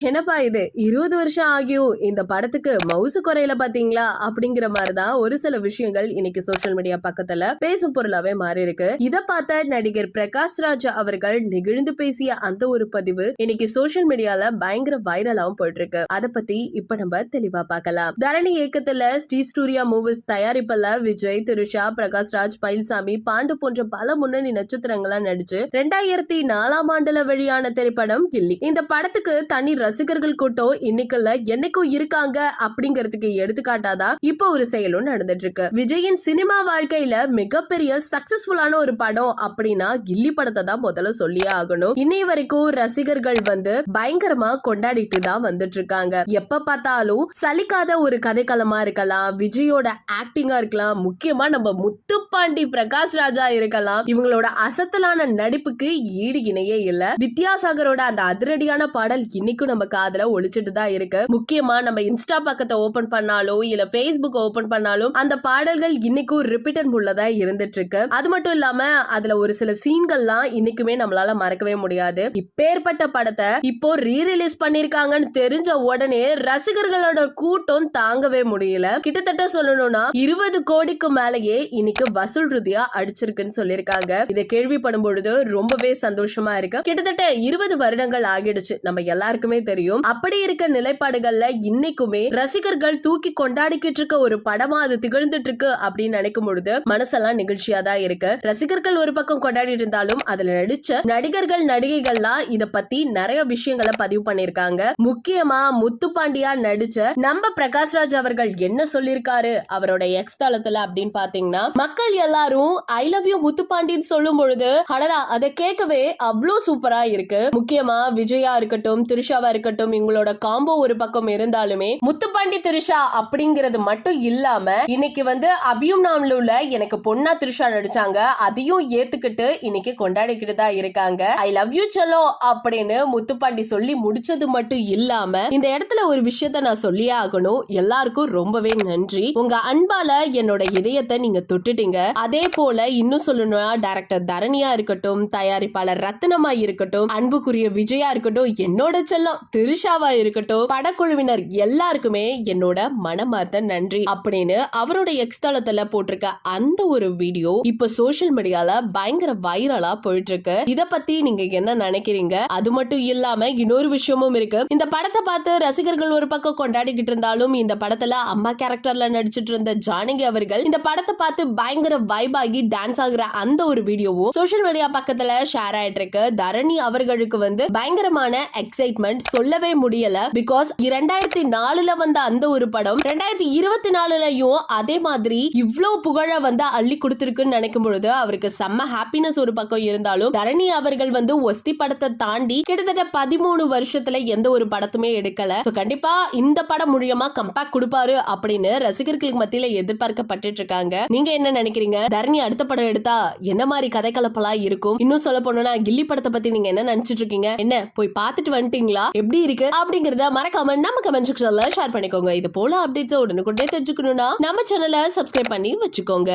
என்னப்பா இது? இருபது வருஷம் ஆகியும் இந்த படத்துக்கு மவுசு குறையில பாத்தீங்களா? அப்படிங்கிற மாதிரிதான் ஒரு சில விஷயங்கள் இன்னைக்கு சோஷியல் மீடியா பக்கத்துல பேசும் பொருளாவே மாறி இருக்கு இத பார்த்த நடிகர் பிரகாஷ் ராஜ் அவர்கள் நெகிழ்ந்து பேசிய அந்த ஒரு பதிவு இன்னைக்கு சோஷியல் மீடியால பயங்கர வைரலாவும் போயிட்டு இருக்கு அத பத்தி இப்ப நம்ம தெளிவா பார்க்கலாம். தரணி இயக்கத்துல ஸ்ரீ ஸ்டூரியா மூவிஸ் தயாரிப்புல விஜய் திருஷா பிரகாஷ் ராஜ் பயில்சாமி பாண்டு போன்ற பல முன்னணி நட்சத்திரங்களா நடிச்சு ரெண்டாயிரத்தி நாலாம் ஆண்டுல வெளியான திரைப்படம் கில்லி. இந்த படத்துக்கு தனி ரசிகர்கள் கூட்டம் இன்னைக்குள்ள என்னைக்கும் இருக்காங்க அப்படிங்கறதுக்கு எடுத்துக்காட்டாதான் இப்போ ஒரு செயலும் நடந்துட்டு இருக்கு விஜயின் சினிமா வாழ்க்கையில மிகப்பெரிய சக்சஸ்ஃபுல்லான ஒரு படம் அப்படின்னா கில்லி படத்தை தான் முதல்ல சொல்லியே ஆகணும். இன்னை வரைக்கும் ரசிகர்கள் வந்து பயங்கரமா கொண்டாடிட்டு தான் வந்துட்டு இருக்காங்க எப்ப பார்த்தாலும் சலிக்காத ஒரு கதைக்களமா இருக்கலாம் விஜயோட ஆக்டிங்கா இருக்கலாம் முக்கியமா நம்ம முத்துப்பாண்டி பிரகாஷ் ராஜா இருக்கலாம். இவங்களோட அசத்தலான நடிப்புக்கு ஈடு இணையே இல்ல. வித்யாசாகரோட அந்த அதிரடியான பாடல் இன்னைக்கும் நம்ம காதுல ஒழிச்சிட்டு தான் இருக்கு. முக்கியமா நம்ம இன்ஸ்டா பக்கத்தை ஓபன் பண்ணாலும் இல்ல பேஸ்புக் ஓபன் பண்ணாலும் அந்த பாடல்கள் இன்னைக்கும் ரிப்பீட்டன் உள்ளதா இருந்துட்டு இருக்கு. அது மட்டும் இல்லாம அதுல ஒரு சில சீன்கள்லாம் இன்னைக்குமே நம்மளால மறக்கவே முடியாது. இப்பேற்பட்ட படத்தை இப்போ ரீ ரிலீஸ் பண்ணிருக்காங்கன்னு தெரிஞ்ச உடனே ரசிகர்களோட கூட்டம் தாங்கவே முடியல. கிட்டத்தட்ட சொல்லணும்னா இருபது கோடிக்கு மேலேயே இன்னைக்கு வசூல் ரீதியா அடிச்சிருக்குன்னு சொல்லியிருக்காங்க இதை கேள்விப்படும் பொழுது ரொம்பவே சந்தோஷமா இருக்கு. கிட்டத்தட்ட இருபது வருடங்கள் ஆகிடுச்சு. நம்ம எல்லாருக்குமே தெரியும். அப்படி இருக்க நிலைப்பாடுகள்ல இன்னைக்குமே ரசிகர்கள் தூக்கி கொண்டாடிக்கிட்டு இருக்க ஒரு படமா அது திகழ்ந்துட்டு இருக்கு அப்படின்னு நினைக்கும் பொழுது மனசெல்லாம் நிகழ்ச்சியா தான் இருக்கு. ரசிகர்கள் ஒரு பக்கம் கொண்டாடிட்டு இருந்தாலும் அதுல நடிச்ச நடிகர்கள் நடிகைகள்லாம் இத பத்தி நிறைய விஷயங்களை பதிவு பண்ணிருக்காங்க முக்கியமா முத்துப்பாண்டியா நடிச்ச நம்ம பிரகாஷ்ராஜ் அவர்கள் என்ன சொல்லிருக்காரு அவரோட எக்ஸ் தளத்துல அப்படின்னு பாத்தீங்கன்னா மக்கள் எல்லாரும் ஐ லவ் யூ முத்துப்பாண்டின்னு சொல்லும் பொழுது அடடா அதை கேட்கவே அவ்வளோ சூப்பரா இருக்கு. முக்கியமா விஜயா இருக்கட்டும் திரிஷாவா இருக்கட்டும் இவங்களோட காம்போ ஒரு பக்கம் இருந்தாலுமே முத்துப்பாண்டி திரிஷா அப்படிங்கிறது மட்டும் இல்லாம இன்னைக்கு வந்து அபியும் நாமலுல எனக்கு பொண்ணா திரிஷா நடிச்சாங்க. அதையும் ஏத்துக்கிட்டு இன்னைக்கு கொண்டாடிக்கிட்டு தான் இருக்காங்க. ஐ லவ் யூ செல்லோ அப்படின்னு முத்துப்பாண்டி சொல்லி முடிச்சது மட்டும் இல்லாம இந்த இடத்துல ஒரு விஷயத்த நான் சொல்லியே ஆகணும். எல்லாருக்கும் ரொம்பவே நன்றி. உங்க அன்பால என்னோட இதயத்தை நீங்க தொட்டுட்டீங்க. அதே போல இன்னும் சொல்லணும்னா டைரக்டர் தரணியா இருக்கட்டும் தயாரிப்பாளர் ரத்னமா இருக்கட்டும் அன்புக்குரிய விஜயா இருக்கட்டும் என்னோட செல்லம். திரிஷாவா இருக்கட்டும் படக்குழுவினர் எல்லாருக்குமே என்னோட மனமார்ந்த நன்றி. அப்படின்னு அவரோட எக்ஸ் தளத்துல போட்டிருக்க அந்த ஒரு வீடியோ இப்ப சோஷியல் மீடியால பயங்கர வைரலா போயிட்டு இருக்கு இத பத்தி நீங்க என்ன நினைக்கிறீங்க? அது மட்டும் இல்லாம இன்னொரு விஷயமும் இருக்கு. இந்த படத்தை பார்த்து ரசிகர்கள் ஒரு பக்கம் கொண்டாடிக்கிட்டு இருந்தாலும் இந்த படத்துல அம்மா கேரக்டர்ல நடிச்சிட்டு இருந்த ஜானகி அவர்கள் இந்த படத்தை பார்த்து பயங்கர வைப் ஆகி டான்ஸ் ஆகுற அந்த ஒரு வீடியோவும் சோஷியல் மீடியா பக்கத்துல ஷேர் ஆயிட்டு இருக்கு தரணி அவர்களுக்கு வந்து பயங்கரமான எக்ஸைட்மெண்ட் சொல்லவே முடியல. பிகாஸ் இரண்டாயிரத்தி நாலுல வந்த அந்த ஒரு படம் ரெண்டாயிரத்தி இருபத்தி நாலுலயும் அதே மாதிரி இவ்வளவு புகழ வந்து அள்ளி கொடுத்திருக்குன்னு நினைக்கும் பொழுது அவருக்கு செம்ம ஹாப்பினஸ் ஒரு பக்கம் இருந்தாலும் தரணி அவர்கள் வந்து ஒஸ்தி படத்தை தாண்டி கிட்டத்தட்ட பதிமூணு வருஷத்துல எந்த ஒரு படத்துமே எடுக்கல. கண்டிப்பா இந்த படம் மூலியமா கம்பேக் கொடுப்பாரு அப்படின்னு ரசிகர்களுக்கு மத்தியில எதிர்பார்க்கப்பட்டு இருக்காங்க நீங்க என்ன நினைக்கிறீங்க? தரணி அடுத்த படம் எடுத்தா என்ன மாதிரி கதை கலப்பெல்லாம் இருக்கும்? இன்னும் சொல்ல போனோம்னா கில்லி படத்தை பத்தி நீங்க என்ன நினைச்சிட்டு இருக்கீங்க என்ன போய் பாத்துட்டு வந்துட்டீங்களா? எப்படி இருக்கு அப்படிங்கறத மறக்காம நம்ம கமெண்ட் செக்ஷன்ல ஷேர் பண்ணிக்கோங்க. இது போல அப்டேட்ஸ் உடனுக்குடனே தெரிஞ்சுக்கணும்னா நம்ம சேனலை சப்ஸ்கிரைப் பண்ணி வச்சுக்கோங்க.